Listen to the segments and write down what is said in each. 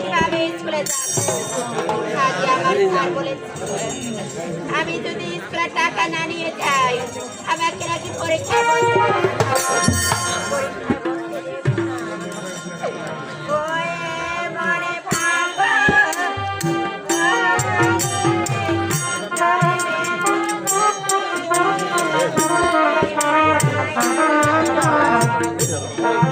কীভাবে স্কুলে যাব? আমার বলেছে। আমি যদি স্কুলে টাকা না নিয়ে যাই, আমাকে নাকি পরীক্ষায় বসতে দেবে। না।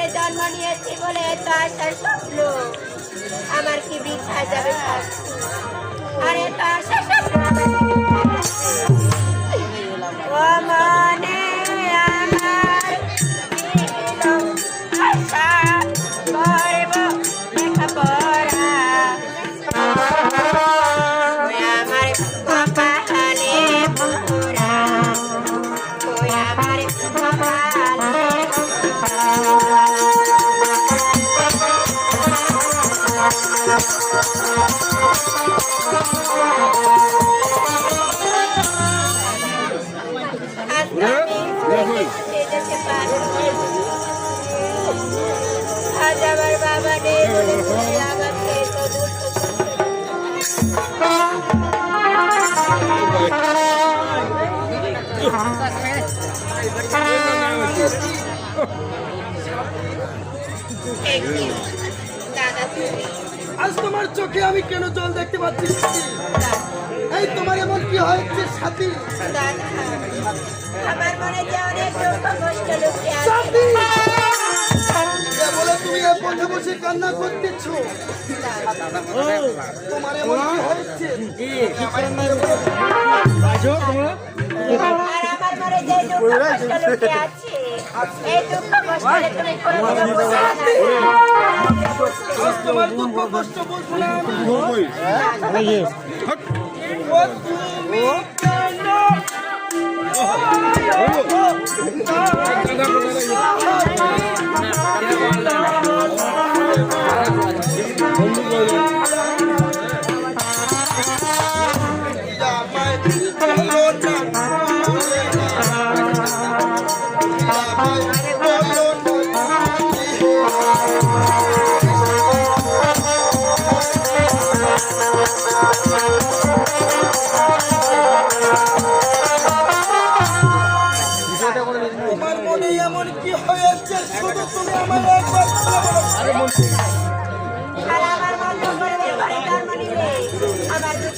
ঘরে জন্ম নিয়েছি বলে এত আশা স্বপ্ন আমার কি বৃদ্ধা যাবে? আর এত আশা স্বপ্ন আজ তোমার চোখে আমি কেন জল দেখতে পাচ্ছি? এই তোমার এমন কি হয়েছে সাথী দাদা আমার মনে যে অনেক দুঃখ কষ্ট লুকিয়ে আছে সাথী! এ বলে তুমি এ পথে বসে কান্না করতেছ তোমার এমন কি হয়েছে আমার মনে যে দুঃখ কষ্ট লুকিয়ে আছে এই দুঃখ কষ্ট তুমি কোনোদিনও বুঝবে না আজ তোমার দুঃখ কষ্ট বুঝব না আমি। তুমি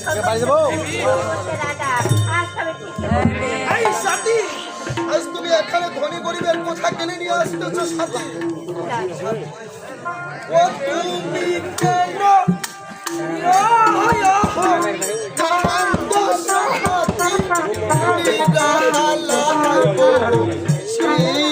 আচ্ছা, বাড়ি যাব? এই সাথী আজ তুমি শ্রী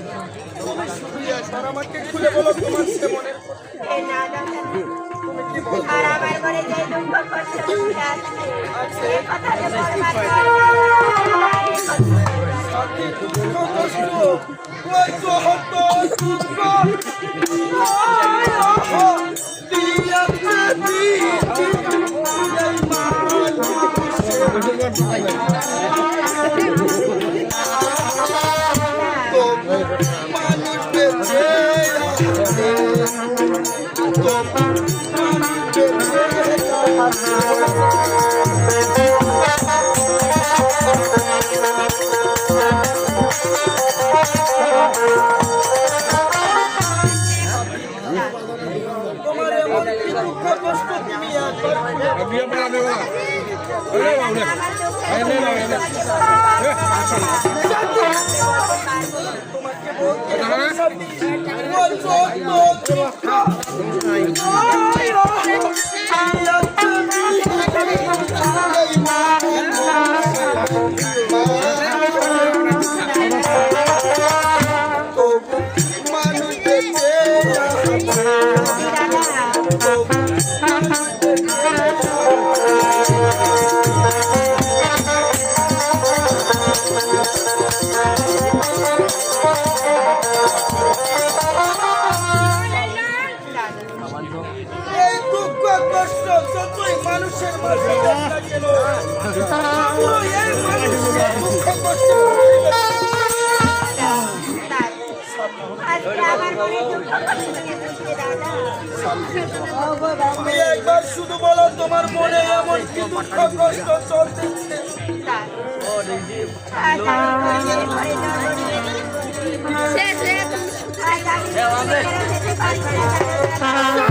স্যার আমাকে খুলে বলো তোমার সে মনে দাদা। আর আমার মনে যে দুঃখ কষ্ট আছে এই কথা যে বলবার তো মানুষ বেঁচে আছে তোমার এমন দাদা তুমি একবার শুধু বলো তোমার মনে এমন কি দুঃখ কষ্ট চলতেছে দাদা। আজকে তুমি কেন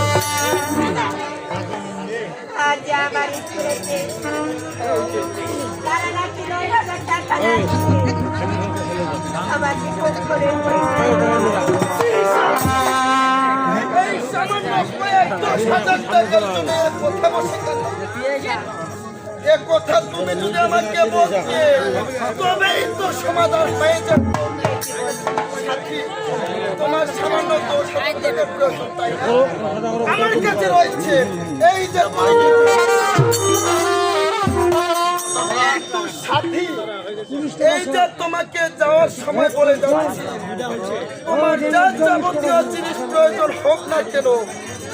আজ আমার স্কুলেতে তারা নাকি নয় কথা তুমি যদি আমাকে বলতে, তবেই তো সমাধান হয়ে যাবে। তোমার সামান্য আমার কাছে রয়েছে এই যে সাথী। এই তোমাকে যাওয়ার সময় বলে যাচ্ছি। তোমার যা যাবতীয় জিনিস প্রয়োজন হোক না কেন,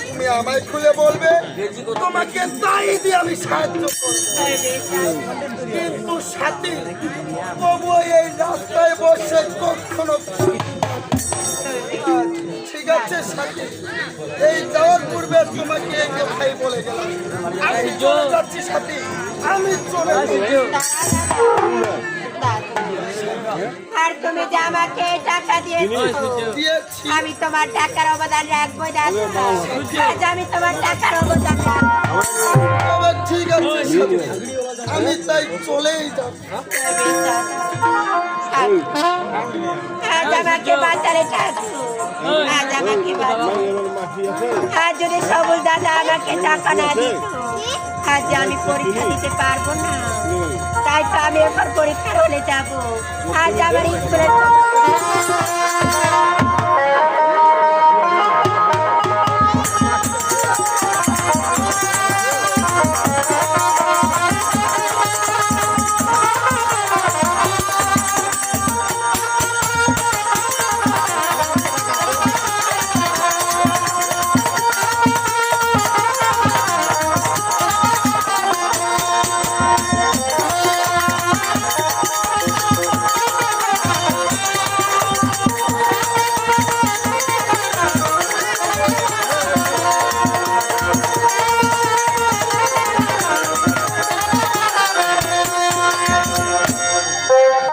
তুমি আমায় খুলে বলবে। তোমাকে তাই দিয়ে আমি সাহায্য কিন্তু সাথী, তবুও এই রাস্তায় বসে কখনো ঠিক আছে সাথী এই যাওয়ার পূর্বে তোমাকে একে ভাই বলে গেলাম। আমি চলে যাচ্ছি সাথী আমি চলে আর তুমি যে আমাকে টাকা দিয়েছ আমি তোমার টাকার অবদান রাখব আজ আমি তোমার টাকার অবদান রাখব। ঠিক আছে আমি তাই চলেই যাব ঠাকুর আজ আমাকে যদি সবুজ দাদা আমাকে টাকা না দিত, আজ আমি পরীক্ষা দিতে পারব না। তাই তো আমি এখন পরীক্ষার হলে যাব। আজ আমার স্কুলের